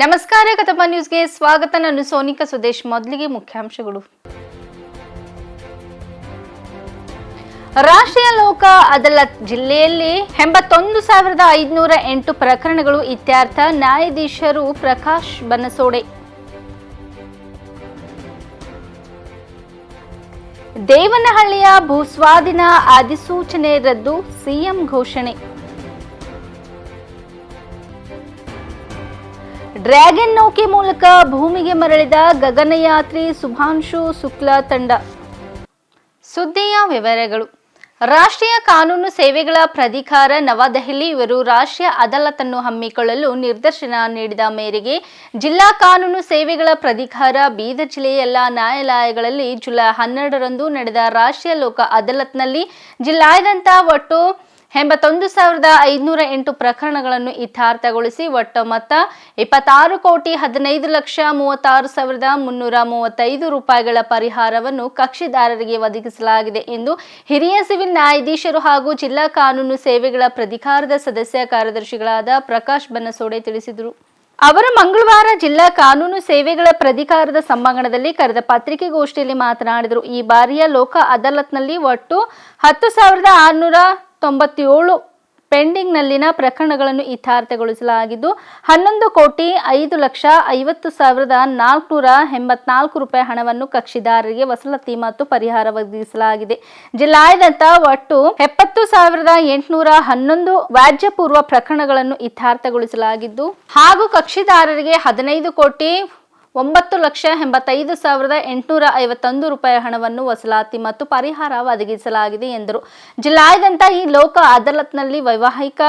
ನಮಸ್ಕಾರ ಕಥಮ ನ್ಯೂಸ್ಗೆ ಸ್ವಾಗತ. ನಾನು ಸೋನಿಕಾ ಸುದೇಶ್. ಮೊದಲಿಗೆ ಮುಖ್ಯಾಂಶಗಳು. ರಾಷ್ಟ್ರೀಯ ಲೋಕ ಅದಾಲತ್ ಜಿಲ್ಲೆಯಲ್ಲಿ ಎಂಬತ್ತೊಂದು ಸಾವಿರದ ಐದುನೂರ ಎಂಟು ಪ್ರಕರಣಗಳು ಇತ್ಯರ್ಥ. ನ್ಯಾಯಾಧೀಶರು ಪ್ರಕಾಶ್ ಬನಸೋಡೆ. ದೇವನಹಳ್ಳಿಯ ಭೂಸ್ವಾಧೀನ ಅಧಿಸೂಚನೆ ರದ್ದು. ಸಿಎಂ ಘೋಷಣೆ. ಡ್ರ್ಯಾಗನ್ ನೌಕೆ ಮೂಲಕ ಭೂಮಿಗೆ ಮರಳಿದ ಗಗನಯಾತ್ರಿ ಸುಭಾಂಶು ಶುಕ್ಲಾ ತಂಡ. ಸುದ್ದಿಯ ವಿವರಗಳು. ರಾಷ್ಟ್ರೀಯ ಕಾನೂನು ಸೇವೆಗಳ ಪ್ರಾಧಿಕಾರ ನವದೆಹಲಿ ಇವರು ರಾಷ್ಟ್ರೀಯ ಅದಾಲತನ್ನು ಹಮ್ಮಿಕೊಳ್ಳಲು ನಿರ್ದೇಶನ ನೀಡಿದ ಮೇರೆಗೆ ಜಿಲ್ಲಾ ಕಾನೂನು ಸೇವೆಗಳ ಪ್ರಾಧಿಕಾರ ಬೀದರ್ ಜಿಲ್ಲೆಯ ಎಲ್ಲ ನ್ಯಾಯಾಲಯಗಳಲ್ಲಿ ಜುಲೈ ಹನ್ನೆರಡರಂದು ನಡೆದ ರಾಷ್ಟ್ರೀಯ ಲೋಕ ಅದಾಲತ್ನಲ್ಲಿ ಜಿಲ್ಲಾದ್ಯಂತ ಒಟ್ಟು ಎಂಬತ್ತೊಂದು ಸಾವಿರದ ಐದುನೂರ ಎಂಟು ಪ್ರಕರಣಗಳನ್ನು ಇತ್ಯರ್ಥಗೊಳಿಸಿ ಒಟ್ಟು ಮೊತ್ತ ಇಪ್ಪತ್ತಾರು ಕೋಟಿ ಹದಿನೈದು ಲಕ್ಷ ಮೂವತ್ತಾರು ಸಾವಿರದ ಮುನ್ನೂರ ಮೂವತ್ತೈದು ರೂಪಾಯಿಗಳ ಪರಿಹಾರವನ್ನು ಕಕ್ಷಿದಾರರಿಗೆ ಒದಗಿಸಲಾಗಿದೆ ಎಂದು ಹಿರಿಯ ಸಿವಿಲ್ ನ್ಯಾಯಾಧೀಶರು ಹಾಗೂ ಜಿಲ್ಲಾ ಕಾನೂನು ಸೇವೆಗಳ ಪ್ರಾಧಿಕಾರದ ಸದಸ್ಯ ಕಾರ್ಯದರ್ಶಿಗಳಾದ ಪ್ರಕಾಶ್ ಬನ್ನಸೋಡೆ ತಿಳಿಸಿದರು. ಅವರು ಮಂಗಳವಾರ ಜಿಲ್ಲಾ ಕಾನೂನು ಸೇವೆಗಳ ಪ್ರಾಧಿಕಾರದ ಸಮ್ಮಾಂಗಣದಲ್ಲಿ ಕರೆದ ಪತ್ರಿಕೆಗೋಷ್ಠಿಯಲ್ಲಿ ಮಾತನಾಡಿದರು. ಈ ಬಾರಿಯ ಲೋಕ ಅದಾಲತ್ನಲ್ಲಿ ಒಟ್ಟು ಹತ್ತು ಸಾವಿರದ ಆರುನೂರ ತೊಂಬತ್ತೇಳು ಪೆಂಡಿಂಗ್ನಲ್ಲಿನ ಪ್ರಕರಣಗಳನ್ನು ಇತ್ಯರ್ಥಗೊಳಿಸಲಾಗಿದ್ದು ಹನ್ನೊಂದು ಕೋಟಿ ಐದು ಲಕ್ಷ ಐವತ್ತು ಸಾವಿರದ ನಾಲ್ಕುನೂರ ಎಂಬತ್ನಾಲ್ಕು ರೂಪಾಯಿ ಹಣವನ್ನು ಕಕ್ಷಿದಾರರಿಗೆ ವಸೂಲಾತಿ ಮತ್ತು ಪರಿಹಾರ ಒದಗಿಸಲಾಗಿದೆ. ಜಿಲ್ಲಾದ್ಯಂತ ಒಟ್ಟು ಎಪ್ಪತ್ತು ಸಾವಿರದ ಎಂಟುನೂರ ಹನ್ನೊಂದು ವ್ಯಾಜ್ಯಪೂರ್ವ ಪ್ರಕರಣಗಳನ್ನು ಇತ್ಯರ್ಥಗೊಳಿಸಲಾಗಿದ್ದು ಹಾಗೂ ಕಕ್ಷಿದಾರರಿಗೆ ಹದಿನೈದು ಕೋಟಿ ಒಂಬತ್ತು ಲಕ್ಷ ಎಂಬತ್ತೈದು ಸಾವಿರದ ಎಂಟುನೂರ ಐವತ್ತೊಂದು ರೂಪಾಯಿ ಹಣವನ್ನು ವಸೂಲಾತಿ ಮತ್ತು ಪರಿಹಾರ ಒದಗಿಸಲಾಗಿದೆ ಎಂದರು. ಜಿಲ್ಲಾದ್ಯಂತ ಈ ಲೋಕ ಅದಾಲತ್ನಲ್ಲಿ ವೈವಾಹಿಕ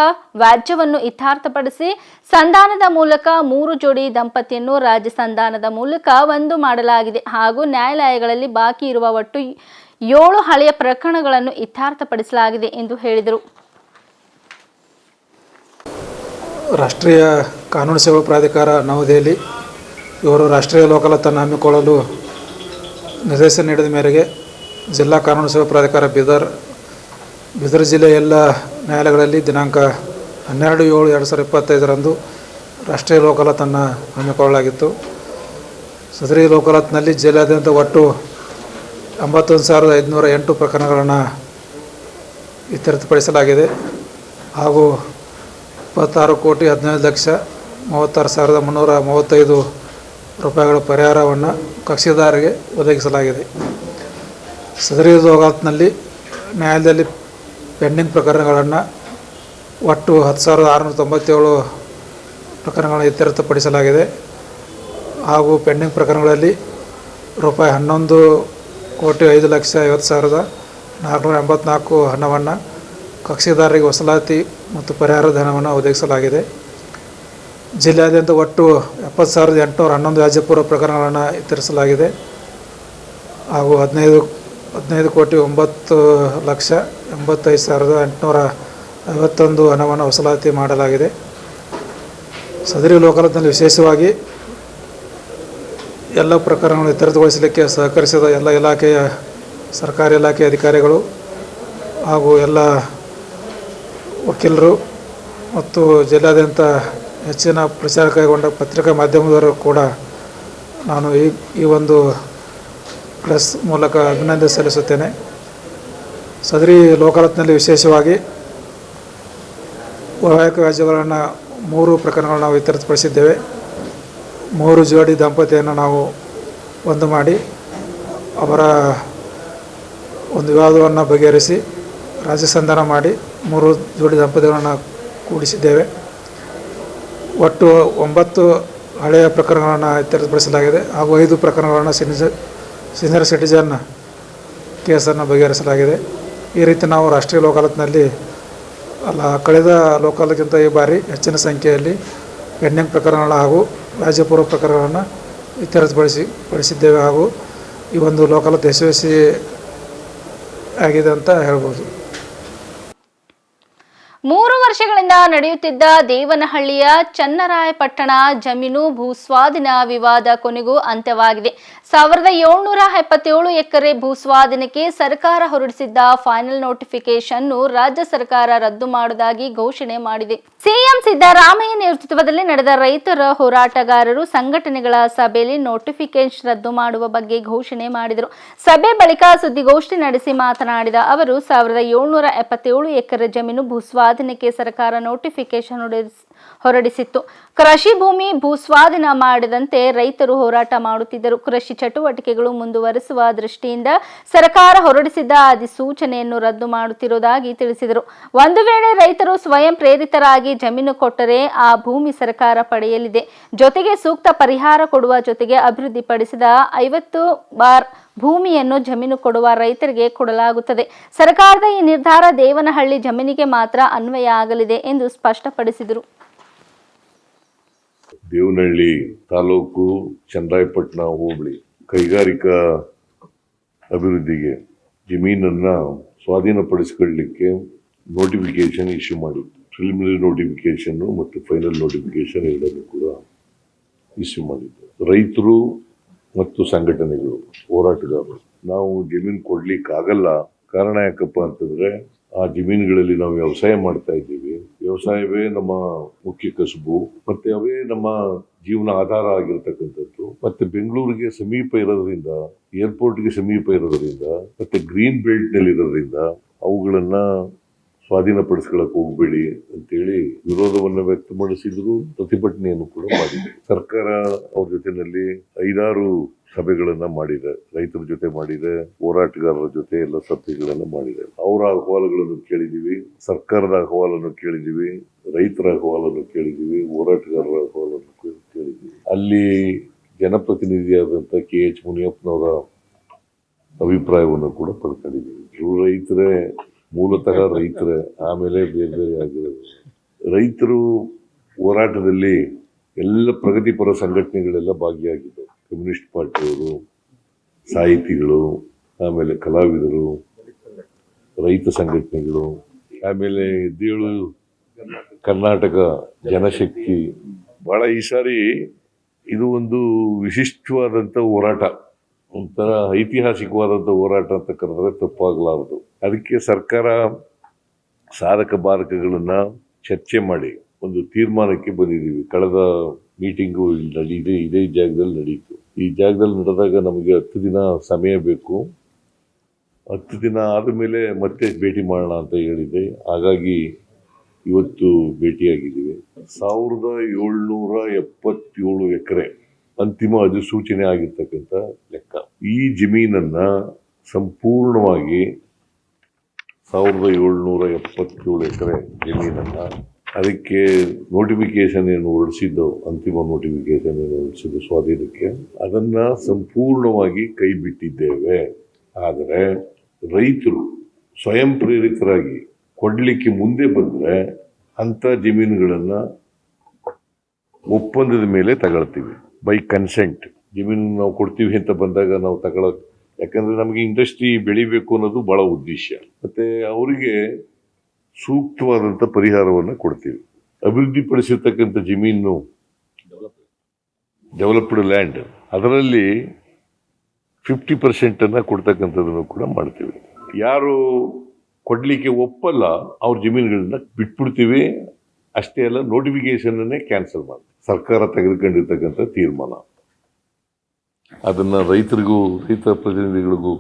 ವ್ಯಾಜ್ಯವನ್ನು ಇತ್ಯರ್ಥಪಡಿಸಿ ಸಂಧಾನದ ಮೂಲಕ ಮೂರು ಜೋಡಿ ದಂಪತಿಯನ್ನು ರಾಜ್ಯ ಸಂಧಾನದ ಮೂಲಕ ಒಂದು ಮಾಡಲಾಗಿದೆ ಹಾಗೂ ನ್ಯಾಯಾಲಯಗಳಲ್ಲಿ ಬಾಕಿ ಇರುವ ಒಟ್ಟು ಏಳು ಹಳೆಯ ಪ್ರಕರಣಗಳನ್ನು ಇತ್ಯರ್ಥಪಡಿಸಲಾಗಿದೆ ಎಂದು ಹೇಳಿದರು. ರಾಷ್ಟ್ರೀಯ ಕಾನೂನು ಸೇವಾ ಪ್ರಾಧಿಕಾರ ನವದೆಹಲಿ ಇವರು ರಾಷ್ಟ್ರೀಯ ಲೋಕಲತ್ತನ್ನು ಹಮ್ಮಿಕೊಳ್ಳಲು ನಿರ್ದೇಶನ ನೀಡಿದ ಮೇರೆಗೆ ಜಿಲ್ಲಾ ಕಾನೂನು ಸೇವಾ ಪ್ರಾಧಿಕಾರ ಬೀದರ್ ಬೀದರ್ ಜಿಲ್ಲೆಯ ಎಲ್ಲ ನ್ಯಾಯಾಲಯಗಳಲ್ಲಿ ದಿನಾಂಕ ಹನ್ನೆರಡು ಏಳು ಎರಡು ಸಾವಿರದ ಇಪ್ಪತ್ತೈದರಂದು ರಾಷ್ಟ್ರೀಯ ಲೋಕಲತ್ತನ್ನು ಹಮ್ಮಿಕೊಳ್ಳಲಾಗಿತ್ತು. ಸದರಿ ಲೋಕಲತ್ನಲ್ಲಿ ಜಿಲ್ಲಾದ್ಯಂತ ಒಟ್ಟು ಎಂಬತ್ತೊಂದು ಸಾವಿರದ ಐದುನೂರ ಎಂಟು ಪ್ರಕರಣಗಳನ್ನು ಇತ್ಯರ್ಥಪಡಿಸಲಾಗಿದೆ. ಹಾಗೂ ಇಪ್ಪತ್ತಾರು ಕೋಟಿ ಹದಿನೈದು ಲಕ್ಷ ಮೂವತ್ತಾರು ಸಾವಿರದ ಮುನ್ನೂರ ಮೂವತ್ತೈದು ರೂಪಾಯಿಗಳ ಪರಿಹಾರವನ್ನು ಕಕ್ಷಿದಾರರಿಗೆ ಒದಗಿಸಲಾಗಿದೆ. ಸದರಿ ಹೋಗಾತ್ನಲ್ಲಿ ನ್ಯಾಯಾಲಯದಲ್ಲಿ ಪೆಂಡಿಂಗ್ ಪ್ರಕರಣಗಳನ್ನು ಒಟ್ಟು ಹತ್ತು ಸಾವಿರದ ಆರುನೂರ ತೊಂಬತ್ತೇಳು ಪ್ರಕರಣಗಳನ್ನು ಇತ್ಯರ್ಥಪಡಿಸಲಾಗಿದೆ. ಹಾಗೂ ಪೆಂಡಿಂಗ್ ಪ್ರಕರಣಗಳಲ್ಲಿ ರೂಪಾಯಿ ಹನ್ನೊಂದು ಕೋಟಿ ಐದು ಲಕ್ಷ ಐವತ್ತು ಸಾವಿರದ ನಾಲ್ಕುನೂರ ಎಂಬತ್ನಾಲ್ಕು ಹಣವನ್ನು ಕಕ್ಷಿದಾರರಿಗೆ ವಸೂಲಾತಿ ಮತ್ತು ಪರಿಹಾರ ಧನವನ್ನು ಒದಗಿಸಲಾಗಿದೆ. ಜಿಲ್ಲೆಯಾದ್ಯಂತ ಒಟ್ಟು ಎಪ್ಪತ್ತು ಸಾವಿರದ ಎಂಟುನೂರ ಹನ್ನೊಂದು ವ್ಯಾಜ್ಯಪೂರ್ವ ಪ್ರಕರಣಗಳನ್ನು ಇತರಿಸಲಾಗಿದೆ ಹಾಗೂ ಹದಿನೈದು ಹದಿನೈದು ಕೋಟಿ ಒಂಬತ್ತು ಲಕ್ಷ ಎಂಬತ್ತೈದು ಸಾವಿರದ ಎಂಟುನೂರ ಐವತ್ತೊಂದು ಹಣವನ್ನು ವಸೂಲಾತಿ ಮಾಡಲಾಗಿದೆ. ಸದರಿ ಲೋಕಾಲತ್ನಲ್ಲಿ ವಿಶೇಷವಾಗಿ ಎಲ್ಲ ಪ್ರಕರಣಗಳನ್ನು ಇತ್ಯರ್ಥಗೊಳಿಸಲಿಕ್ಕೆ ಸಹಕರಿಸಿದ ಎಲ್ಲ ಇಲಾಖೆಯ ಸರ್ಕಾರಿ ಇಲಾಖೆಯ ಅಧಿಕಾರಿಗಳು ಹಾಗೂ ಎಲ್ಲ ವಕೀಲರು ಮತ್ತು ಜಿಲ್ಲಾದ್ಯಂತ ಹೆಚ್ಚಿನ ಪ್ರಚಾರ ಕೈಗೊಂಡ ಪತ್ರಿಕಾ ಮಾಧ್ಯಮದವರು ಕೂಡ ನಾನು ಈ ಈ ಒಂದು ಪ್ರೆಸ್ ಮೂಲಕ ಅಭಿನಂದನೆ ಸಲ್ಲಿಸುತ್ತೇನೆ. ಸದರಿ ಲೋಕಾಲತ್ನಲ್ಲಿ ವಿಶೇಷವಾಗಿ ವೈವಾಹಿಕ ವ್ಯಾಜ್ಯಗಳನ್ನು ಮೂರು ಪ್ರಕರಣಗಳನ್ನು ನಾವು ಇತ್ಯರ್ಥಪಡಿಸಿದ್ದೇವೆ ಮೂರು ಜೋಡಿ ದಂಪತಿಯನ್ನು ನಾವು ಒಂದು ಮಾಡಿ ಅವರ ಒಂದು ವಿವಾದವನ್ನು ಬಗೆಹರಿಸಿ ರಾಜ್ಯ ಸಂಧಾನ ಮಾಡಿ ಮೂರು ಜೋಡಿ ದಂಪತಿಗಳನ್ನು ಕೂಡಿಸಿದ್ದೇವೆ. ಒಟ್ಟು ಒಂಬತ್ತು ಹಳೆಯ ಪ್ರಕರಣಗಳನ್ನು ಇತ್ಯರ್ಥಪಡಿಸಲಾಗಿದೆ ಹಾಗೂ ಐದು ಪ್ರಕರಣಗಳನ್ನು ಸಿನಿಜ ಸೀನಿಯರ್ ಸಿಟಿಜನ್ ಕೇಸನ್ನು ಬಗೆಹರಿಸಲಾಗಿದೆ. ಈ ರೀತಿ ನಾವು ರಾಷ್ಟ್ರೀಯ ಲೋಕಾಲತ್ನಲ್ಲಿ ಅಲ್ಲ, ಕಳೆದ ಲೋಕಾಲಕ್ಕಿಂತ ಈ ಬಾರಿ ಹೆಚ್ಚಿನ ಸಂಖ್ಯೆಯಲ್ಲಿ ಪೆಂಡಿಂಗ್ ಪ್ರಕರಣಗಳ ಹಾಗೂ ವ್ಯಾಜ್ಯಪೂರ್ವ ಪ್ರಕರಣಗಳನ್ನು ಇತ್ಯರ್ಥಪಡಿಸಿ ಪಡಿಸಿದ್ದೇವೆ ಹಾಗೂ ಈ ಒಂದು ಲೋಕಾಲತ್ ಯಶಸ್ವಿ ಆಗಿದೆ ಅಂತ ಹೇಳ್ಬೋದು. ಮೂರು ವರ್ಷಗಳಿಂದ ನಡೆಯುತ್ತಿದ್ದ ದೇವನಹಳ್ಳಿಯ ಚನ್ನರಾಯಪಟ್ಟಣ ಜಮೀನು ಭೂಸ್ವಾಧೀನ ವಿವಾದ ಕೊನೆಗೂ ಅಂತ್ಯವಾಗಿದೆ. ಸಾವಿರದ ಏಳ್ನೂರ ಎಪ್ಪತ್ತೇಳು ಎಕರೆ ಭೂಸ್ವಾಧೀನಕ್ಕೆ ಸರ್ಕಾರ ಹೊರಡಿಸಿದ್ದ ಫೈನಲ್ ನೋಟಿಫಿಕೇಶನ್ ರಾಜ್ಯ ಸರ್ಕಾರ ರದ್ದು ಮಾಡುವುದಾಗಿ ಘೋಷಣೆ ಮಾಡಿದೆ. ಸಿಎಂ ಸಿದ್ದರಾಮಯ್ಯ ನೇತೃತ್ವದಲ್ಲಿ ನಡೆದ ರೈತರ ಹೋರಾಟಗಾರರು ಸಂಘಟನೆಗಳ ಸಭೆಯಲ್ಲಿ ನೋಟಿಫಿಕೇಶನ್ ರದ್ದು ಮಾಡುವ ಬಗ್ಗೆ ಘೋಷಣೆ ಮಾಡಿದರು. ಸಭೆ ಬಳಿಕ ಸುದ್ದಿಗೋಷ್ಠಿ ನಡೆಸಿ ಮಾತನಾಡಿದ ಅವರು, ಸಾವಿರದ ಏಳ್ನೂರ ಎಪ್ಪತ್ತೇಳು ಎಕರೆ ಜಮೀನು ಭೂಸ್ವಾಧೀನಕ್ಕೆ ಸರ್ಕಾರ ನೋಟಿಫಿಕೇಶನ್ ಹೊರಡಿಸಿ- ಹೊರಡಿಸಿತ್ತು. ಕೃಷಿ ಭೂಮಿ ಭೂಸ್ವಾಧೀನ ಮಾಡದಂತೆ ರೈತರು ಹೋರಾಟ ಮಾಡುತ್ತಿದ್ದರು. ಕೃಷಿ ಚಟುವಟಿಕೆಗಳು ಮುಂದುವರೆಸುವ ದೃಷ್ಟಿಯಿಂದ ಸರ್ಕಾರ ಹೊರಡಿಸಿದ್ದ ಅಧಿಸೂಚನೆಯನ್ನು ರದ್ದು ಮಾಡುತ್ತಿರುವುದಾಗಿ ತಿಳಿಸಿದರು. ಒಂದು ವೇಳೆ ರೈತರು ಸ್ವಯಂ ಪ್ರೇರಿತರಾಗಿ ಜಮೀನು ಕೊಟ್ಟರೆ ಆ ಭೂಮಿ ಸರ್ಕಾರ ಪಡೆಯಲಿದೆ. ಜೊತೆಗೆ ಸೂಕ್ತ ಪರಿಹಾರ ಕೊಡುವ ಜೊತೆಗೆ ಅಭಿವೃದ್ಧಿಪಡಿಸಿದ ಐವತ್ತು ಬಾರ್ ಭೂಮಿಯನ್ನು ಜಮೀನು ಕೊಡುವ ರೈತರಿಗೆ ಕೊಡಲಾಗುತ್ತದೆ. ಸರ್ಕಾರದ ಈ ನಿರ್ಧಾರ ದೇವನಹಳ್ಳಿ ಜಮೀನಿಗೆ ಮಾತ್ರ ಅನ್ವಯ ಆಗಲಿದೆ ಎಂದು ಸ್ಪಷ್ಟಪಡಿಸಿದರು. ದೇವನಹಳ್ಳಿ ತಾಲೂಕು ಚಂದ್ರಾಯಪಟ್ಟಣ ಹೋಬಳಿ ಕೈಗಾರಿಕಾ ಅಭಿವೃದ್ಧಿಗೆ ಜಮೀನನ್ನು ಸ್ವಾಧೀನಪಡಿಸಿಕೊಳ್ಳಲಿಕ್ಕೆ ನೋಟಿಫಿಕೇಶನ್ ಇಶ್ಯೂ ಮಾಡಿತ್ತು ಪ್ರಿಲಿಮಿನರಿ ನೋಟಿಫಿಕೇಶನ್ ಮತ್ತು ಫೈನಲ್ ನೋಟಿಫಿಕೇಶನ್ ಎರಡನ್ನು ಕೂಡ ಇಶ್ಯೂ ಮಾಡಿದ್ದು. ರೈತರು ಮತ್ತು ಸಂಘಟನೆಗಳು, ಹೋರಾಟಗಾರರು, ನಾವು ಜಮೀನು ಕೊಡ್ಲಿಕ್ಕಾಗಲ್ಲ. ಕಾರಣ ಯಾಕಪ್ಪ ಅಂತಂದ್ರೆ ಆ ಜಮೀನುಗಳಲ್ಲಿ ನಾವು ವ್ಯವಸಾಯ ಮಾಡ್ತಾ ಇದ್ದೀವಿ. ವ್ಯವಸಾಯವೇ ನಮ್ಮ ಮುಖ್ಯ ಕಸುಬು, ಮತ್ತೆ ಅವೇ ನಮ್ಮ ಜೀವನ ಆಧಾರ ಆಗಿರ್ತಕ್ಕಂಥದ್ದು. ಮತ್ತೆ ಬೆಂಗಳೂರಿಗೆ ಸಮೀಪ ಇರೋದ್ರಿಂದ ಏರ್ಪೋರ್ಟ್ಗೆ ಸಮೀಪ ಇರೋದ್ರಿಂದ, ಮತ್ತೆ ಗ್ರೀನ್ ಬೆಲ್ಟ್ನಲ್ಲಿ ಇರೋದ್ರಿಂದ ಅವುಗಳನ್ನ ಸ್ವಾಧೀನಪಡಿಸ್ಕೊಳಕ್ ಹೋಗ್ಬೇಡಿ ಅಂತೇಳಿ ವಿರೋಧವನ್ನ ವ್ಯಕ್ತಪಡಿಸಿದ್ರು, ಪ್ರತಿಭಟನೆಯನ್ನು ಕೂಡ ಮಾಡಿದ್ರು. ಸರ್ಕಾರ ಅವ್ರ ಜೊತೆನಲ್ಲಿ ಐದಾರು ಸಭೆಗಳನ್ನ ಮಾಡಿದೆ. ರೈತರ ಜೊತೆ ಮಾಡಿದೆ, ಹೋರಾಟಗಾರರ ಜೊತೆ ಎಲ್ಲ ಸಭೆಗಳನ್ನ ಮಾಡಿದೆ. ಅವರ ಅಹವಾಲುಗಳನ್ನು ಕೇಳಿದೀವಿ ಸರ್ಕಾರದ ಅಹವಾಲನ್ನು ಕೇಳಿದೀವಿ ರೈತರ ಅಹವಾಲನ್ನು ಕೇಳಿದೀವಿ ಹೋರಾಟಗಾರರ ಅಹವಾಲನ್ನು ಕೇಳಿದೀವಿ ಅಲ್ಲಿ ಜನಪ್ರತಿನಿಧಿಯಾದಂಥ ಕೆ ಎಚ್ ಮುನಿಯಪ್ಪನವರ ಅಭಿಪ್ರಾಯವನ್ನು ಕೂಡ ಪಡ್ಕೊಂಡಿದ್ದೀವಿ. ರೈತರೇ ಮೂಲತಃ ರೈತರ, ಆಮೇಲೆ ಬೇರೆ ಬೇರೆ ಆಗಿರೋದು. ರೈತರು ಹೋರಾಟದಲ್ಲಿ ಎಲ್ಲ ಪ್ರಗತಿಪರ ಸಂಘಟನೆಗಳೆಲ್ಲ ಭಾಗಿಯಾಗಿದ್ದವು ಕಮ್ಯುನಿಸ್ಟ್ ಪಾರ್ಟಿಯವರು, ಸಾಹಿತಿಗಳು, ಆಮೇಲೆ ಕಲಾವಿದರು, ರೈತ ಸಂಘಟನೆಗಳು, ಆಮೇಲೆ ದೇಳು, ಕರ್ನಾಟಕ ಜನಶಕ್ತಿ. ಬಹಳ ಈ ಸಾರಿ ಇದು ಒಂದು ವಿಶಿಷ್ಟವಾದಂಥ ಹೋರಾಟ. ಒಂಥರ ಐತಿಹಾಸಿಕವಾದಂಥ ಹೋರಾಟ ಅಂತ ಕರೆದ್ರೆ ತಪ್ಪಾಗಲಾರದು. ಅದಕ್ಕೆ ಸರ್ಕಾರ ಸಾಧಕ ಬಾಧಕಗಳನ್ನು ಚರ್ಚೆ ಮಾಡಿ ಒಂದು ತೀರ್ಮಾನಕ್ಕೆ ಬಂದಿದ್ದೀವಿ. ಕಳೆದ ಮೀಟಿಂಗು ಇಲ್ಲಿ ನಡೀದೆ ಇದೇ ಜಾಗದಲ್ಲಿ ನಡೀತು. ಈ ಜಾಗದಲ್ಲಿ ನಡೆದಾಗ ನಮಗೆ ಹತ್ತು ದಿನ ಸಮಯ ಬೇಕು. ಹತ್ತು ದಿನ ಆದಮೇಲೆ ಮತ್ತೆ ಭೇಟಿ ಮಾಡೋಣ ಅಂತ ಹೇಳಿದೆ. ಹಾಗಾಗಿ ಇವತ್ತು ಭೇಟಿಯಾಗಿದ್ದೀವಿ. ಸಾವಿರದ ಏಳ್ನೂರ ಎಪ್ಪತ್ತೇಳು ಎಕರೆ ಅಂತಿಮ ಅಧಿಸೂಚನೆ ಆಗಿರ್ತಕ್ಕಂಥ ಲೆಕ್ಕ. ಈ ಜಮೀನನ್ನ ಸಂಪೂರ್ಣವಾಗಿ ಸಾವಿರದ ಏಳ್ನೂರ ಎಪ್ಪತ್ತೇಳು ಎಕರೆ ಜಮೀನನ್ನ ಅದಕ್ಕೆ ನೋಟಿಫಿಕೇಶನ್ ಏನು ಹೊರಡಿಸಿದ್ದು, ಅಂತಿಮ ನೋಟಿಫಿಕೇಶನ್ ಏನು ಹೊರಡಿಸಿದ್ದು ಸ್ವಾಧೀನಕ್ಕೆ ಅದನ್ನ ಸಂಪೂರ್ಣವಾಗಿ ಕೈ ಬಿಟ್ಟಿದ್ದೇವೆ. ಆದರೆ ರೈತರು ಸ್ವಯಂ ಪ್ರೇರಿತರಾಗಿ ಕೊಡ್ಲಿಕ್ಕೆ ಮುಂದೆ ಬಂದ್ರೆ ಅಂತ ಜಮೀನುಗಳನ್ನ ಒಪ್ಪಂದದ ಮೇಲೆ ತಗೊಳ್ತೀವಿ. ಬೈ ಕನ್ಸೆಂಟ್ ಜಮೀನು ನಾವು ಕೊಡ್ತೀವಿ ಅಂತ ಬಂದಾಗ ನಾವು ತಗೊಳಕ್ ಯಾಕಂದರೆ ನಮಗೆ ಇಂಡಸ್ಟ್ರಿ ಬೆಳಿಬೇಕು ಅನ್ನೋದು ಬಹಳ ಉದ್ದೇಶ. ಮತ್ತೆ ಅವರಿಗೆ ಸೂಕ್ತವಾದಂಥ ಪರಿಹಾರವನ್ನು ಕೊಡ್ತೀವಿ. ಅಭಿವೃದ್ಧಿಪಡಿಸಿರ್ತಕ್ಕಂಥ ಜಮೀನು ಡೆವಲಪ್ಡ್ ಲ್ಯಾಂಡ್ ಅದರಲ್ಲಿ ಫಿಫ್ಟಿ ಪರ್ಸೆಂಟನ್ನು ಕೊಡ್ತಕ್ಕಂಥದ್ದನ್ನು ಕೂಡ ಮಾಡ್ತೀವಿ. ಯಾರು ಕೊಡಲಿಕ್ಕೆ ಒಪ್ಪಲ್ಲ, ಅವ್ರ ಜಮೀನುಗಳನ್ನ ಬಿಟ್ಬಿಡ್ತೀವಿ. ಅಷ್ಟೇ ಅಲ್ಲ ನೋಟಿಫಿಕೇಷನನ್ನೇ ಕ್ಯಾನ್ಸಲ್ ಮಾಡಿ ಸರ್ಕಾರ ತೆಗೆದುಕೊಂಡಿರ್ತಕ್ಕಂಥ ತೀರ್ಮಾನ. ಅದನ್ನು ರೈತರಿಗೂ ರೈತ ಪ್ರತಿನಿಧಿಗಳಿಗೂ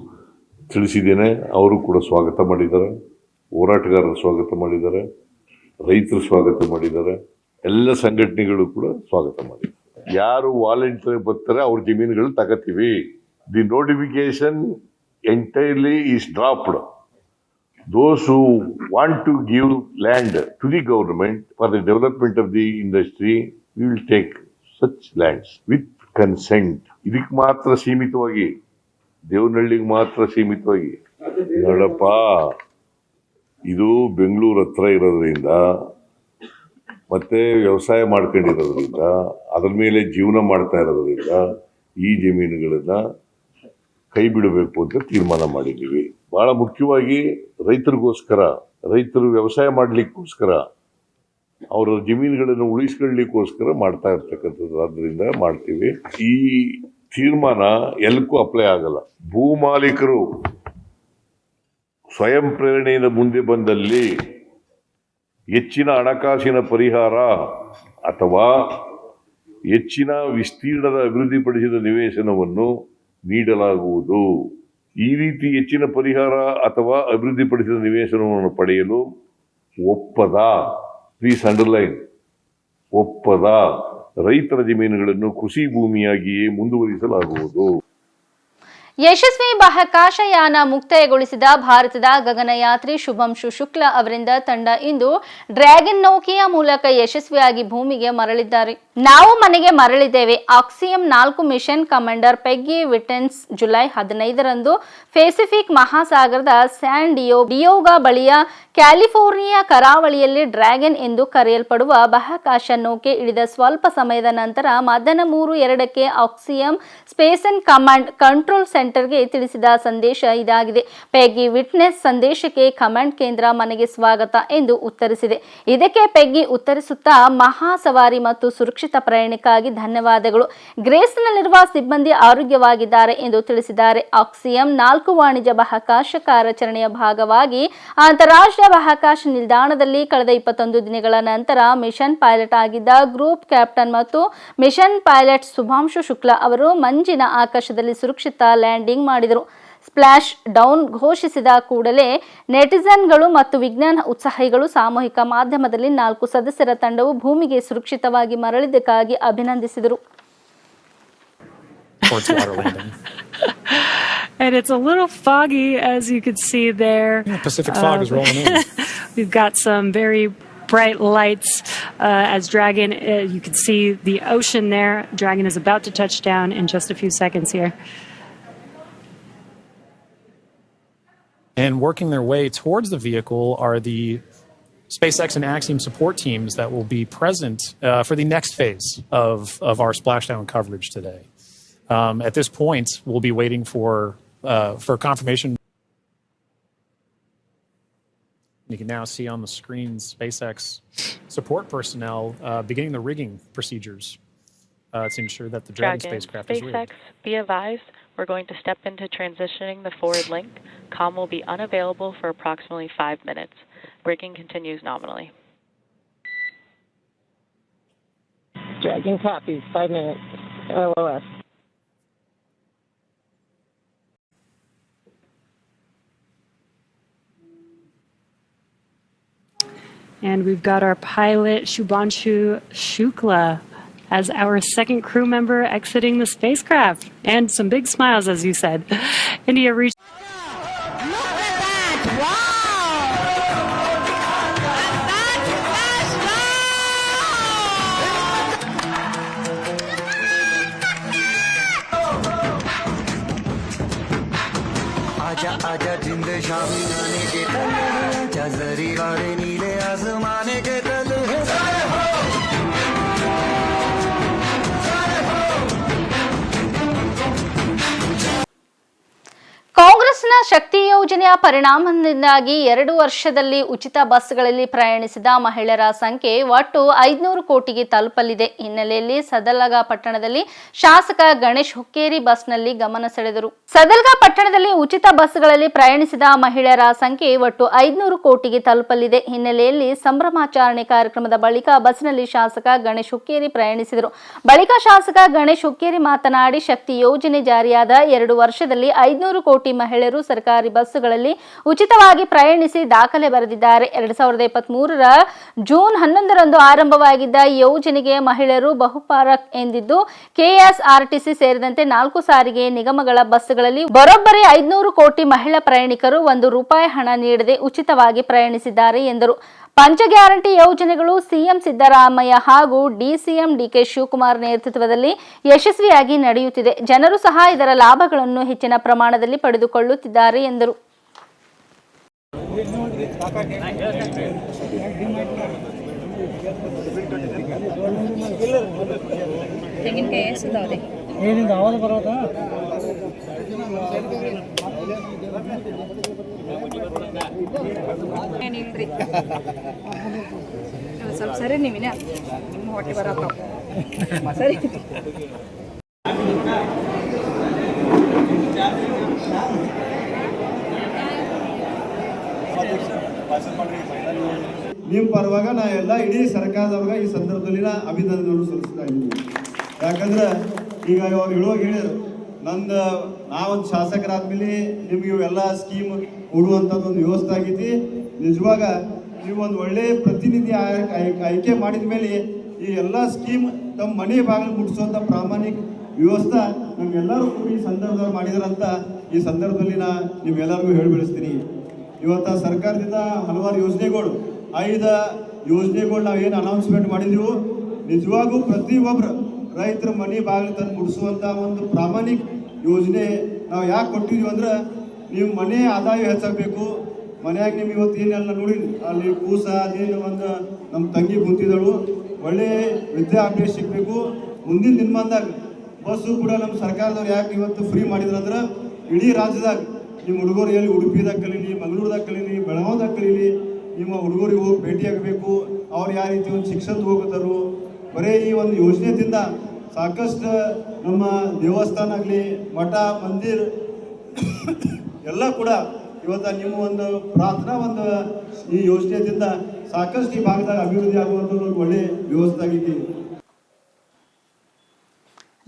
ತಿಳಿಸಿದ್ದೇನೆ. ಅವರು ಕೂಡ ಸ್ವಾಗತ ಮಾಡಿದ್ದಾರೆ. ಹೋರಾಟಗಾರರು ಸ್ವಾಗತ ಮಾಡಿದ್ದಾರೆ. ರೈತರು ಸ್ವಾಗತ ಮಾಡಿದ್ದಾರೆ. ಎಲ್ಲ ಸಂಘಟನೆಗಳು ಕೂಡ ಸ್ವಾಗತ ಮಾಡಿದ್ದಾರೆ. ಯಾರು ವಾಲಂಟಿಯರ್ ಬರ್ತಾರೆ ಅವ್ರ ಜಮೀನುಗಳು ತಗೋತೀವಿ. The notification entirely is dropped those who want to give land to the government for the development of the industry, we will take such lands with consent. ಇದಕ್ಕೆ ಮಾತ್ರ ಸೀಮಿತವಾಗಿ, ದೇವನಹಳ್ಳಿಗೆ ಮಾತ್ರ ಸೀಮಿತವಾಗಿ ನೋಡಪ್ಪ, ಇದು ಬೆಂಗಳೂರು ಹತ್ರ ಇರೋದ್ರಿಂದ, ಮತ್ತೆ ವ್ಯವಸಾಯ ಮಾಡ್ಕೊಂಡಿರೋದ್ರಿಂದ, ಅದ್ರ ಮೇಲೆ ಜೀವನ ಮಾಡ್ತಾ ಇರೋದ್ರಿಂದ, ಈ ಜಮೀನುಗಳನ್ನ ಕೈ ಬಿಡಬೇಕು ಅಂತ ತೀರ್ಮಾನ ಮಾಡಿದ್ದೀವಿ ಬಹಳ ಮುಖ್ಯವಾಗಿ ರೈತರಿಗೋಸ್ಕರ, ರೈತರು ವ್ಯವಸಾಯ ಮಾಡಲಿಕ್ಕೋಸ್ಕರ ಅವರ ಜಮೀನುಗಳನ್ನು ಉಳಿಸ್ಕೊಳ್ಳಿಕ್ಕೋಸ್ಕರ ಮಾಡ್ತಾ ಇರ್ತಕ್ಕಂಥದ್ದು. ಆದ್ದರಿಂದ ಮಾಡ್ತೀವಿ. ಈ ತೀರ್ಮಾನ ಎಲ್ಲಕ್ಕೂ ಅಪ್ಲೈ ಆಗಲ್ಲ. ಭೂ ಮಾಲೀಕರು ಸ್ವಯಂ ಪ್ರೇರಣೆಯಿಂದ ಮುಂದೆ ಬಂದಲ್ಲಿ ಹೆಚ್ಚಿನ ಹಣಕಾಸಿನ ಪರಿಹಾರ ಅಥವಾ ಹೆಚ್ಚಿನ ವಿಸ್ತೀರ್ಣದ ಅಭಿವೃದ್ಧಿಪಡಿಸಿದ ನಿವೇಶನವನ್ನು ನೀಡಲಾಗುವುದು. ಈ ರೀತಿ ಹೆಚ್ಚಿನ ಪರಿಹಾರ ಅಥವಾ ಅಭಿವೃದ್ಧಿಪಡಿಸಿದ ನಿವೇಶನವನ್ನು ಪಡೆಯಲು ಒಪ್ಪದ. ಪ್ಲೀಸ್ ಅಂಡರ್ಲೈನ್ ಒಪ್ಪದ. ರೈತರ ಜಮೀನುಗಳನ್ನು ಕೃಷಿ ಭೂಮಿಯಾಗಿಯೇ ಮುಂದುವರಿಸಲಾಗುವುದು. ಯಶಸ್ವಿ ಬಾಹ್ಯಾಕಾಶಯಾನ ಮುಕ್ತಾಯಗೊಳಿಸಿದ ಭಾರತದ ಗಗನಯಾತ್ರಿ ಶುಭಂಶು ಶುಕ್ಲಾ ಅವರಿಂದ ತಂಡ ಇಂದು ಡ್ರ್ಯಾಗನ್ ನೌಕೆಯ ಮೂಲಕ ಯಶಸ್ವಿಯಾಗಿ ಭೂಮಿಗೆ ಮರಳಿದ್ದಾರೆ. ನಾವು ಮನೆಗೆ ಮರಳಿದ್ದೇವೆ. ಆಕ್ಸಿಯಂ ನಾಲ್ಕು ಮಿಷನ್ ಕಮಾಂಡರ್ ಪೆಗ್ಗಿ ವಿಟೆನ್ಸ್ ಜುಲೈ ಹದಿನೈದರಂದು ಪೆಸಿಫಿಕ್ ಮಹಾಸಾಗರದ ಸ್ಯಾನ್ ಡಿಯೋ ಡಿಯೋಗಾ ಬಳಿಯ ಕ್ಯಾಲಿಫೋರ್ನಿಯಾ ಕರಾವಳಿಯಲ್ಲಿ ಡ್ರ್ಯಾಗನ್ ಎಂದು ಕರೆಯಲ್ಪಡುವ ಬಾಹ್ಯಾಕಾಶ ನೌಕೆ ಇಳಿದ ಸ್ವಲ್ಪ ಸಮಯದ ನಂತರ ಮಧ್ಯಾಹ್ನ ಮೂರು ಎರಡಕ್ಕೆ Axiom space and command control ಸೆಂಟರ್ಗೆ ತಿಳಿಸಿದ ಸಂದೇಶ ಇದಾಗಿದೆ. ಪೆಗ್ಗಿ ವಿಟ್ನೆಸ್ ಸಂದೇಶಕ್ಕೆ ಕಮಾಂಡ್ ಕೇಂದ್ರ ಮನೆಗೆ ಸ್ವಾಗತ ಎಂದು ಉತ್ತರಿಸಿದೆ. ಇದಕ್ಕೆ ಪೆಗ್ಗಿ ಉತ್ತರಿಸುತ್ತಾ ಮಹಾ ಸವಾರಿ ಮತ್ತು ಸುರಕ್ಷಿತ ಪ್ರಯಾಣಕ್ಕಾಗಿ ಧನ್ಯವಾದಗಳು. ಗ್ರೇಸ್ನಲ್ಲಿರುವ ಸಿಬ್ಬಂದಿ ಆರೋಗ್ಯವಾಗಿದ್ದಾರೆ ಎಂದು ತಿಳಿಸಿದ್ದಾರೆ. ಆಕ್ಸಿಯಂ ನಾಲ್ಕು ವಾಣಿಜ್ಯ ಬಾಹ್ಯಾಕಾಶ ಕಾರ್ಯಾಚರಣೆಯ ಭಾಗವಾಗಿ ಅಂತಾರಾಷ್ಟ್ರೀಯ ಬಾಹ್ಯಾಕಾಶ ನಿಲ್ದಾಣದಲ್ಲಿ ಕಳೆದ ಇಪ್ಪತ್ತೊಂದು ದಿನಗಳ ನಂತರ ಮಿಷನ್ ಪೈಲಟ್ ಆಗಿದ್ದ ಗ್ರೂಪ್ ಕ್ಯಾಪ್ಟನ್ ಮತ್ತು ಮಿಷನ್ ಪೈಲಟ್ ಶುಭಾಂಶು ಶುಕ್ಲಾ ಅವರು ಮಂಜಿನ ಆಕಾಶದಲ್ಲಿ ಸುರಕ್ಷಿತ ಲ್ಯಾಂಡಿಂಗ್ ಮಾಡಿದರು ಸ್ಪ್ಲಾಶ್ ಡೌನ್ ಘೋಷಿಸಿದ ಕೂಡಲೇ ನೆಟಿಸನ್ಗಳು ಮತ್ತು ವಿಜ್ಞಾನ ಉತ್ಸಾಹಿಗಳು ಸಾಮೂಹಿಕ ಮಾಧ್ಯಮದಲ್ಲಿ ನಾಲ್ಕು ಸದಸ್ಯರ ತಂಡವು ಭೂಮಿಗೆ ಸುರಕ್ಷಿತವಾಗಿ ಮರಳಿದ್ದಕ್ಕಾಗಿ ಅಭಿನಂದಿಸಿದರು. And it's a little foggy, as you can see there. Yeah, Pacific fog is rolling in. We've got some very bright lights uh, as Dragon, uh, you can see the ocean there. Dragon is about to touch down in just a few seconds here. And working their way towards the vehicle are the SpaceX and Axiom support teams that will be present uh, for the next phase of, of our splashdown coverage today. Um, at this point, we'll be waiting for, uh, for confirmation. You can now see on the screen SpaceX support personnel uh, beginning the rigging procedures uh, to ensure that the Dragon, Dragon, spacecraft is rigged. SpaceX, be advised, we're going to step into transitioning the forward link. Com will be unavailable for approximately five minutes. Braking continues nominally. Dragon copies. Five minutes. LOS. And we've got our pilot, Shubhanshu Shukla, as our second crew member exiting the spacecraft. And some big smiles, as you said. India reached. आजा आजा जिंद शामी गाने के तल आजा जरी वाले नीले ಕಾಂಗ್ರೆಸ್ನ ಶಕ್ತಿ ಯೋಜನೆಯ ಪರಿಣಾಮದಿಂದಾಗಿ ಎರಡು ವರ್ಷದಲ್ಲಿ ಉಚಿತ ಬಸ್ಗಳಲ್ಲಿ ಪ್ರಯಾಣಿಸಿದ ಮಹಿಳೆಯರ ಸಂಖ್ಯೆ ಒಟ್ಟು ಐದುನೂರು ಕೋಟಿಗೆ ತಲುಪಲಿದೆ. ಹಿನ್ನೆಲೆಯಲ್ಲಿ ಸದಲಗ ಪಟ್ಟಣದಲ್ಲಿ ಶಾಸಕ ಗಣೇಶ್ ಹುಕ್ಕೇರಿ ಬಸ್ನಲ್ಲಿ ಗಮನ ಸೆಳೆದರು. ಸದಲ್ಗ ಪಟ್ಟಣದಲ್ಲಿ ಉಚಿತ ಬಸ್ಗಳಲ್ಲಿ ಪ್ರಯಾಣಿಸಿದ ಮಹಿಳೆಯರ ಸಂಖ್ಯೆ ಒಟ್ಟು ಐದುನೂರು ಕೋಟಿಗೆ ತಲುಪಲಿದೆ. ಹಿನ್ನೆಲೆಯಲ್ಲಿ ಸಂಭ್ರಮಾಚರಣೆ ಕಾರ್ಯಕ್ರಮದ ಬಳಿಕ ಬಸ್ನಲ್ಲಿ ಶಾಸಕ ಗಣೇಶ್ ಹುಕ್ಕೇರಿ ಪ್ರಯಾಣಿಸಿದರು. ಬಳಿಕ ಶಾಸಕ ಗಣೇಶ್ ಹುಕ್ಕೇರಿ ಮಾತನಾಡಿ, ಶಕ್ತಿ ಯೋಜನೆ ಜಾರಿಯಾದ ಎರಡು ವರ್ಷದಲ್ಲಿ ಐದುನೂರು ಕೋಟಿ ಮಹಿಳೆಯರು ಸರ್ಕಾರಿ ಬಸ್ಸುಗಳಲ್ಲಿ ಉಚಿತವಾಗಿ ಪ್ರಯಾಣಿಸಿ ದಾಖಲೆ ಬರೆದಿದ್ದಾರೆ. ಎರಡ್ ಸಾವಿರದ ಇಪ್ಪತ್ತ್ ಮೂರರ ಜೂನ್ ಹನ್ನೊಂದರಂದು ಆರಂಭವಾಗಿದ್ದ ಯೋಜನೆಗೆ ಮಹಿಳೆಯರು ಬಹುಪಾರಕ್ ಎಂದಿದ್ದು, ಕೆಎಸ್ಆರ್ಟಿಸಿ ಸೇರಿದಂತೆ ನಾಲ್ಕು ಸಾರಿಗೆ ನಿಗಮಗಳ ಬಸ್ಸುಗಳಲ್ಲಿ ಬರೋಬ್ಬರಿ ಐದುನೂರು ಕೋಟಿ ಮಹಿಳಾ ಪ್ರಯಾಣಿಕರು ಒಂದು ರೂಪಾಯಿ ಹಣ ನೀಡದೆ ಉಚಿತವಾಗಿ ಪ್ರಯಾಣಿಸಿದ್ದಾರೆ ಎಂದರು. ಪಂಚ ಗ್ಯಾರಂಟಿ ಯೋಜನೆಗಳು ಸಿಎಂ ಸಿದ್ದರಾಮಯ್ಯ ಹಾಗೂ ಡಿಸಿಎಂ ಡಿಕೆ ಶಿವಕುಮಾರ್ ನೇತೃತ್ವದಲ್ಲಿ ಯಶಸ್ವಿಯಾಗಿ ನಡೆಯುತ್ತಿದೆ. ಜನರು ಸಹ ಇದರ ಲಾಭಗಳನ್ನು ಹೆಚ್ಚಿನ ಪ್ರಮಾಣದಲ್ಲಿ ಪಡೆದುಕೊಳ್ಳುತ್ತಿದ್ದಾರೆ ಎಂದರು. ಏನಿಲ್ರಿ? ಸ್ವಲ್ಪ ಸರಿ ನೀವಿನ ನಿಮ್ಮ ಹೊಟ್ಟೆ ಬರತ್ತ? ಸರಿ. ನಿಮ್ಮ ಪರವಾಗ ನಾ ಎಲ್ಲ ಇಡೀ ಸರ್ಕಾರದವ್ರಿಗೆ ಈ ಸಂದರ್ಭದಲ್ಲಿ ನಾ ಅಭಿನಂದನೆಗಳು ಸಲ್ಲಿಸ್ತಾ ಇದ್ದೀನಿ. ಯಾಕಂದ್ರೆ ಈಗ ಅವ್ರು ಹೇಳುವಾಗ ಹೇಳಿದ್ರು, ನಂದು ನಾವೊಂದು ಶಾಸಕರಾದ್ಮೇಲೆ ನಿಮ್ಗೆ ಇವೆಲ್ಲ ಸ್ಕೀಮ್ ಕೊಡುವಂಥದ್ದು ಒಂದು ವ್ಯವಸ್ಥೆ ಆಗೈತಿ. ನಿಜವಾಗ ನೀವು ಒಂದು ಒಳ್ಳೆ ಪ್ರತಿನಿಧಿ ಆಯ್- ಆಯ್- ಆಯ್ಕೆ ಮಾಡಿದ ಮೇಲೆ ಈ ಎಲ್ಲ ಸ್ಕೀಮ್ ತಮ್ಮ ಮನೆ ಬಾಗಿಲು ಮುಟ್ಟಿಸುವಂಥ ಪ್ರಾಮಾಣಿಕ ವ್ಯವಸ್ಥೆ ನಮ್ಗೆಲ್ಲರೂ ಕೂಡಿ ಈ ಸಂದರ್ಭದಲ್ಲಿ ಮಾಡಿದಾರಂತ ಈ ಸಂದರ್ಭದಲ್ಲಿ ನಾ ನಿಮ್ಗೆಲ್ಲರಿಗೂ ಹೇಳಿ ಬೆಳೆಸ್ತೀನಿ ಇವತ್ತು ಸರ್ಕಾರದಿಂದ ಹಲವಾರು ಯೋಜನೆಗಳು ಐದು ಯೋಜನೆಗಳು ನಾವು ಏನು ಅನೌನ್ಸ್ಮೆಂಟ್ ಮಾಡಿದೆವು. ನಿಜವಾಗೂ ಪ್ರತಿಯೊಬ್ಬರು ರೈತರ ಮನೆ ಬಾಗಿಲು ತಂದು ಮುಡಿಸುವಂಥ ಒಂದು ಪ್ರಾಮಾಣಿಕ ಯೋಜನೆ ನಾವು ಯಾಕೆ ಕೊಟ್ಟಿದ್ವಿ ಅಂದ್ರೆ ನೀವು ಮನೆ ಆದಾಯ ಹೆಚ್ಚಬೇಕು ಮನೆಯಾಗ ನಿಮ್ಗೆ ಇವತ್ತು ಏನೆಲ್ಲ ನೋಡಿ, ಅಲ್ಲಿ ಕೂಸ ಅದೇನು ಒಂದು ನಮ್ಮ ತಂಗಿ ಕುಂತಿದ್ದಳು. ಒಳ್ಳೆ ವಿದ್ಯಾಭ್ಯಾಸ ಸಿಗಬೇಕು. ಮುಂದಿನ ದಿನಮಾನದಾಗ ಬಸ್ಸು ಕೂಡ ನಮ್ಮ ಸರ್ಕಾರದವ್ರು ಯಾಕೆ ಇವತ್ತು ಫ್ರೀ ಮಾಡಿದ್ರಂದ್ರೆ ಇಡೀ ರಾಜ್ಯದಾಗ, ನಿಮ್ಮ ಹುಡುಗರು ಎಲ್ಲಿ ಉಡುಪಿದಾಗ ಕಲೀಲಿ, ಮಂಗಳೂರದಾಗ ಕಲೀಲಿ, ಬೆಳಗಾವ್ದಾಗ ಕಲೀಲಿ ನಿಮ್ಮ ಹುಡುಗರಿಗೆ ಹೋಗಿ ಭೇಟಿಯಾಗಬೇಕು. ಅವ್ರು ಯಾವ ರೀತಿ ಒಂದು ಶಿಕ್ಷಣ ಹೋಗುತ್ತಾರೋ ಬರೀ ಈ ಒಂದು ಯೋಜನೆದಿಂದ ಸಾಕಷ್ಟು ನಮ್ಮ ದೇವಸ್ಥಾನ ಆಗಲಿ ಮಠ, ಮಂದಿರ್ ಎಲ್ಲ ಕೂಡ ಇವತ್ತು ನಿಮ್ಮ ಒಂದು ಪ್ರಾರ್ಥನಾ ಒಂದು ಈ ಯೋಜನೆಯಿಂದ ಸಾಕಷ್ಟು ಈ ಭಾಗದಾಗ ಅಭಿವೃದ್ಧಿ ಆಗುವಂಥದ್ದು ಒಂದು ಒಳ್ಳೆ ವ್ಯವಸ್ಥೆ ಆಗೈತಿ.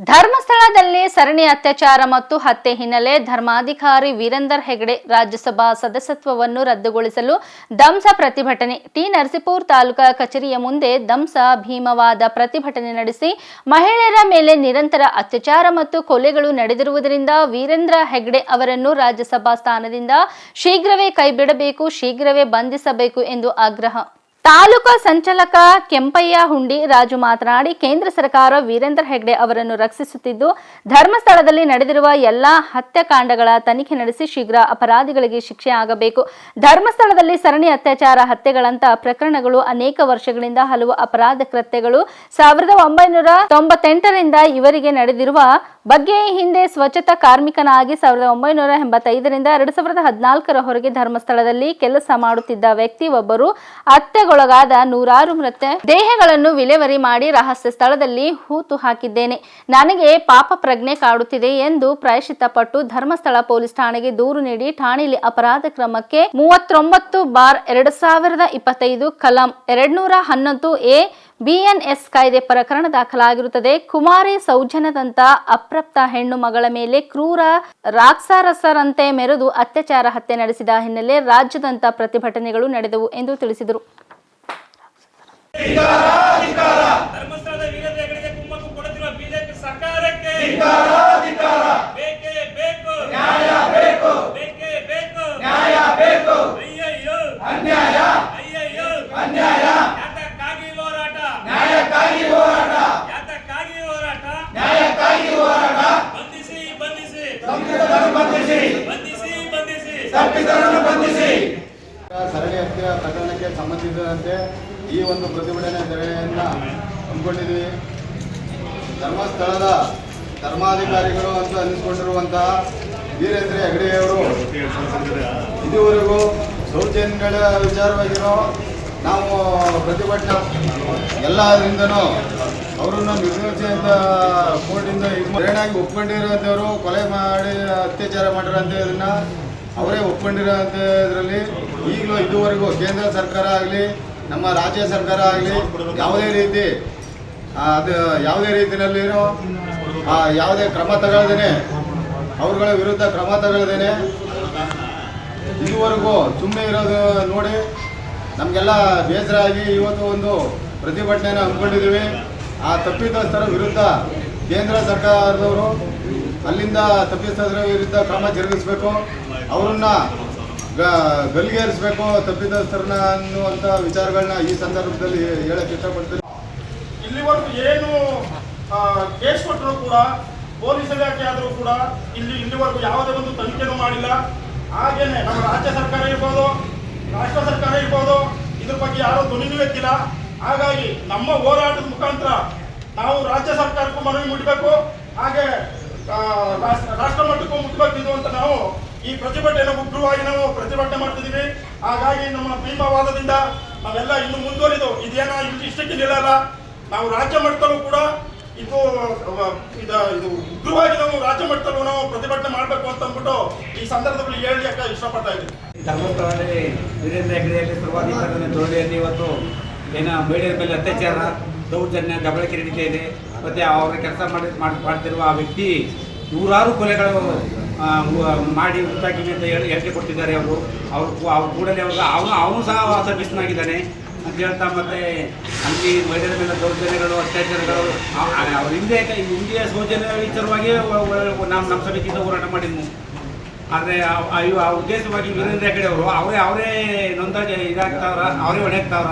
ಧರ್ಮಸ್ಥಳದಲ್ಲಿ ಸರಣಿ ಅತ್ಯಾಚಾರ ಮತ್ತು ಹತ್ಯೆ ಹಿನ್ನೆಲೆ ಧರ್ಮಾಧಿಕಾರಿ ವೀರೇಂದರ್ ಹೆಗಡೆ ರಾಜ್ಯಸಭಾ ಸದಸ್ಯತ್ವವನ್ನು ರದ್ದುಗೊಳಿಸಲು ದಂಸ ಪ್ರತಿಭಟನೆ. ಟಿ. ನರಸೀಪುರ ತಾಲೂಕಾ ಕಚೇರಿಯ ಮುಂದೆ ದಂಸ ಭೀಮವಾದ ಪ್ರತಿಭಟನೆ ನಡೆಸಿ ಮಹಿಳೆಯರ ಮೇಲೆ ನಿರಂತರ ಅತ್ಯಾಚಾರ ಮತ್ತು ಕೊಲೆಗಳು ನಡೆದಿರುವುದರಿಂದ ವೀರೇಂದ್ರ ಹೆಗಡೆ ಅವರನ್ನು ರಾಜ್ಯಸಭಾ ಸ್ಥಾನದಿಂದ ಶೀಘ್ರವೇ ಕೈಬಿಡಬೇಕು, ಶೀಘ್ರವೇ ಬಂಧಿಸಬೇಕು ಎಂದು ಆಗ್ರಹ. ತಾಲೂಕಾ ಸಂಚಾಲಕ ಕೆಂಪಯ್ಯ ಹುಂಡಿ ರಾಜು ಮಾತನಾಡಿ, ಕೇಂದ್ರ ಸರ್ಕಾರ ವೀರೇಂದ್ರ ಹೆಗ್ಡೆ ಅವರನ್ನು ರಕ್ಷಿಸುತ್ತಿದ್ದು, ಧರ್ಮಸ್ಥಳದಲ್ಲಿ ನಡೆದಿರುವ ಎಲ್ಲಾ ಹತ್ಯಾಕಾಂಡಗಳ ತನಿಖೆ ನಡೆಸಿ ಶೀಘ್ರ ಅಪರಾಧಿಗಳಿಗೆ ಶಿಕ್ಷೆ ಆಗಬೇಕು. ಧರ್ಮಸ್ಥಳದಲ್ಲಿ ಸರಣಿ ಅತ್ಯಾಚಾರ ಹತ್ಯೆಗಳಂತಹ ಪ್ರಕರಣಗಳು ಅನೇಕ ವರ್ಷಗಳಿಂದ ಹಲವು ಅಪರಾಧ ಕೃತ್ಯಗಳು. ಸಾವಿರದ ಒಂಬೈನೂರ ತೊಂಬತ್ತೆಂಟರಿಂದ ಇವರಿಗೆ ನಡೆದಿರುವ ಬಗ್ಗೆ ಹಿಂದೆ ಸ್ವಚ್ಛತಾ ಕಾರ್ಮಿಕನಾಗಿ ಸಾವಿರದ ಒಂಬೈನೂರ ಎಂಬತ್ತೈದರಿಂದ ಎರಡು ಸಾವಿರದ ಹದಿನಾಲ್ಕರ ಹೊರಗೆ ಧರ್ಮಸ್ಥಳದಲ್ಲಿ ಕೆಲಸ ಮಾಡುತ್ತಿದ್ದ ವ್ಯಕ್ತಿ ಒಬ್ಬರು ಹತ್ಯೆಗೊಳಗಾದ ನೂರಾರು ಮೃತ ದೇಹಗಳನ್ನು ವಿಲೇವರಿ ಮಾಡಿ ರಹಸ್ಯ ಸ್ಥಳದಲ್ಲಿ ಹೂತು ಹಾಕಿದ್ದೇನೆ. ನನಗೆ ಪಾಪ ಪ್ರಜ್ಞೆ ಕಾಡುತ್ತಿದೆ ಎಂದು ಪ್ರಾಯಶಿತಪಟ್ಟು ಪಟ್ಟು ಧರ್ಮಸ್ಥಳ ಪೊಲೀಸ್ ಠಾಣೆಗೆ ದೂರು ನೀಡಿ ಠಾಣೆಯಲ್ಲಿ ಅಪರಾಧ ಕ್ರಮಕ್ಕೆ ಮೂವತ್ತೊಂಬತ್ತು ಬಾರ್ ಎರಡು ಸಾವಿರದ ಇಪ್ಪತ್ತೈದು ಕಲಂ ಎರಡ್ನೂರ ಹನ್ನೊಂದು ಎ ಬಿಎನ್ಎಸ್ ಕಾಯ್ದೆ ಪ್ರಕರಣ ದಾಖಲಾಗಿರುತ್ತದೆ. ಕುಮಾರಿ ಸೌಜನ್ಯದಂತ ಅಪ್ರಾಪ್ತ ಹೆಣ್ಣು ಮಗಳ ಮೇಲೆ ಕ್ರೂರ ರಾಕ್ಷಸರಂತೆ ಮೆರೆದು ಅತ್ಯಾಚಾರ ಹತ್ಯೆ ನಡೆಸಿದ ಹಿನ್ನೆಲೆ ರಾಜ್ಯದಂತ ಪ್ರತಿಭಟನೆಗಳು ನಡೆದವು ಎಂದು ತಿಳಿಸಿದರು ವೀರೇಂದ್ರ ಹೆಗಡೆಗೆ ಕುಮ್ಮಕ್ಕು ಕೊಡುತ್ತಿರುವ ಬಿಜೆಪಿ ಸರ್ಕಾರಕ್ಕೆ ಬೇಕೇ ಬೇಕು ನ್ಯಾಯ ಬೇಕು ಬೇಕೇ ಬೇಕು ನ್ಯಾಯ ಬೇಕು ಅಯ್ಯಯ್ಯೋ ಅನ್ಯಾಯ ಅಯ್ಯಯ್ಯೋ ಅನ್ಯಾಯ ಯಾತಕ್ಕಾಗಿ ಹೋರಾಟ ನ್ಯಾಯಕ್ಕಾಗಿ ಹೋರಾಟ ಯಾತಕ್ಕಾಗಿ ಹೋರಾಟ ನ್ಯಾಯಕ್ಕಾಗಿ ಹೋರಾಟ ಬಂಧಿಸಿ ಬಂಧಿಸಿ ಬಂಧಿಸಿ. ತಪ್ಪಿತರನ್ನು ಬಂಧಿಸಿ. ಸರಣಿ ಹತ್ಯೆ ಪ್ರಕರಣಕ್ಕೆ ಸಂಬಂಧಿಸಿದಂತೆ ಈ ಒಂದು ಪ್ರತಿಭಟನೆ ಧರಣಿಯನ್ನು ಹಮ್ಮಿಕೊಂಡಿದ್ವಿ ಧರ್ಮಸ್ಥಳದ ಧರ್ಮಾಧಿಕಾರಿಗಳು ಅಂತ ಅನ್ನಿಸ್ಕೊಂಡಿರುವಂತಹ ವೀರೇಂದ್ರ ಹೆಗಡೆಯವರು ಇದುವರೆಗೂ ಸೌಜನ್ಯಗಳ ವಿಚಾರವಾಗಿರೋ ನಾವು ಪ್ರತಿಭಟನೆ ಎಲ್ಲರಿಂದನೂ ಅವರನ್ನು ನಿರ್ಲಕ್ಷ್ಯದ ಕೋರ್ಟಿಂದ ಪ್ರೇರಣಾಗಿ ಒಪ್ಕೊಂಡಿರೋಂಥವ್ರು ಕೊಲೆ ಮಾಡಿ ಅತ್ಯಾಚಾರ ಮಾಡಿರೋಂಥ ಇದನ್ನ ಅವರೇ ಒಪ್ಕೊಂಡಿರೋಂಥ ಇದರಲ್ಲಿ ಈಗಲೂ ಇದುವರೆಗೂ ಕೇಂದ್ರ ಸರ್ಕಾರ ಆಗಲಿ, ನಮ್ಮ ರಾಜ್ಯ ಸರ್ಕಾರ ಆಗಲಿ ಯಾವುದೇ ರೀತಿ ಅದು ಯಾವುದೇ ರೀತಿಯಲ್ಲಿನೂ ಯಾವುದೇ ಕ್ರಮ ತಗೊಳ್ದೇನೆ, ಅವ್ರಗಳ ವಿರುದ್ಧ ಕ್ರಮ ತಗೊಳ್ದೇನೆ, ಇದುವರೆಗೂ ಸುಮ್ಮನೆ ಇರೋದು ನೋಡಿ, ನಮಗೆಲ್ಲ ಬೇಸರ ಆಗಿ ಇವತ್ತು ಒಂದು ಪ್ರತಿಭಟನೆಯನ್ನು ಹಮ್ಮಿಕೊಂಡಿದ್ದೀವಿ. ಆ ತಪ್ಪಿತಸ್ಥರ ವಿರುದ್ಧ ಕೇಂದ್ರ ಸರ್ಕಾರದವರು ಅಲ್ಲಿಂದ ತಪ್ಪಿತಸ್ಥರ ವಿರುದ್ಧ ಕ್ರಮ ಜರುಗಿಸಬೇಕು. ಅವರನ್ನ ಗಲ್ಲಿಗೇರಿಸಬೇಕು ತಪ್ಪಿತಸ್ಥರನ್ನ ಅನ್ನುವಂಥ ವಿಚಾರಗಳನ್ನ ಈ ಸಂದರ್ಭದಲ್ಲಿ ಹೇಳಕ್ಕೆ ಇಷ್ಟಪಡ್ತೀನಿ. ಇಲ್ಲಿವರೆಗೂ ಏನು ಕೇಸ್ ಕೊಟ್ಟರು ಕೂಡ, ಪೊಲೀಸ್ ಇಲಾಖೆ ಆದರೂ ಕೂಡ ಇಲ್ಲಿ, ಇಲ್ಲಿವರೆಗೂ ಯಾವುದೇ ಒಂದು ತನಿಖೆನೂ ಮಾಡಿಲ್ಲ. ಹಾಗೇನೆ ನಮ್ಮ ರಾಜ್ಯ ಸರ್ಕಾರ ಇರ್ಬೋದು, ರಾಷ್ಟ್ರ ಸರ್ಕಾರ ಇರ್ಬೋದು, ಇದ್ರ ಬಗ್ಗೆ ಯಾರೂ ಧ್ವನಿನೂ ಎತ್ತಿಲ್ಲ. ಹಾಗಾಗಿ ನಮ್ಮ ಹೋರಾಟದ ಮುಖಾಂತರ ನಾವು ರಾಜ್ಯ ಸರ್ಕಾರಕ್ಕೂ ಮನವಿ ಮುಟ್ಟಬೇಕು ಹಾಗೆ ರಾಷ್ಟ್ರ ಮಟ್ಟಕ್ಕೂ ಮುಟ್ಟಬೇಕು ಇದು ಅಂತ ನಾವು ಈ ಪ್ರತಿಭಟನೆ ಉಗ್ರವಾಗಿ ನಾವು ಪ್ರತಿಭಟನೆ ಮಾಡ್ತಿದ್ದೀವಿ. ಹಾಗಾಗಿ ನಮ್ಮ ಭೀಮವಾದದಿಂದ ನಾವೆಲ್ಲ ಇನ್ನು ಮುಂದುವರಿದು ಇದೇನ ಇಷ್ಟಕ್ಕೆ ನಿಲ್ಲಲ್ಲ. ನಾವು ರಾಜ್ಯ ಮಟ್ಟದಲ್ಲೂ ಕೂಡ ಇದು ಇದು ಉಗ್ರವಾಗಿ ನಾವು ರಾಜ್ಯ ಮಟ್ಟದಲ್ಲೂ ನಾವು ಪ್ರತಿಭಟನೆ ಮಾಡಬೇಕು ಅಂತ ಅಂದ್ಬಿಟ್ಟು ಈ ಸಂದರ್ಭದಲ್ಲಿ ಹೇಳಲಿಕ್ಕೆ ಇಷ್ಟಪಡ್ತಾ ಇದ್ದೀನಿ. ಧರ್ಮಸ್ಥಳದಲ್ಲಿ ವೀರೇಂದ್ರ ಹೆಗಡೆಯಲ್ಲಿ ಧೋರಣೆಯಲ್ಲಿ ಇವತ್ತು ಏನ ಮಹಿಳೆಯರ ಮೇಲೆ ಅತ್ಯಾಚಾರ, ದೌರ್ಜನ್ಯ, ದಬಳಕೆ ನಡೀತಾ ಇದೆ. ಮತ್ತು ಅವರ ಕೆಲಸ ಮಾಡಿ ಮಾಡಿ, ಮಾಡ್ತಿರುವ ಆ ವ್ಯಕ್ತಿ ನೂರಾರು ಕೊಲೆಗಳು ಮಾಡಿ ಹುಟ್ಟಾಕಿವೆ ಅಂತ ಹೇಳಿ ಹೇಳಿಕೆ ಕೊಟ್ಟಿದ್ದಾರೆ ಅವರು. ಅವ್ರು ಅವ್ರ ಕೂಡಲೇ ಅವರು, ಅವನು ಅವನು ಸಹ ಸರ್ವಿಸ್ನಾಗಿದ್ದಾನೆ ಅಂತ ಹೇಳ್ತಾ ಮತ್ತೆ ಅಲ್ಲಿ ಮಹಿಳೆಯರ ಮೇಲೆ ದೌರ್ಜನ್ಯಗಳು, ಅತ್ಯಾಚಾರಗಳು ಅವ್ರ ಹಿಂದೆ ಹಿಂದಿಯ ಸೌಜನ್ಯ ವಿಚಾರವಾಗಿ ನಮ್ಮ ನಮ್ಮ ಸಮಿತಿಯಿಂದ ಹೋರಾಟ ಮಾಡಿದ್ವು. ಆದರೆ ಆ ಉದ್ದೇಶವಾಗಿ ವೀರೇಂದ್ರ ಹೆಗಡೆ ಅವರು, ಅವರೇ ಅವರೇ ನೊಂದಾಗಿ ಇದಾಗ್ತಾವ್ರ, ಅವರೇ ಹೊಣೆಗ್ತಾವ್ರ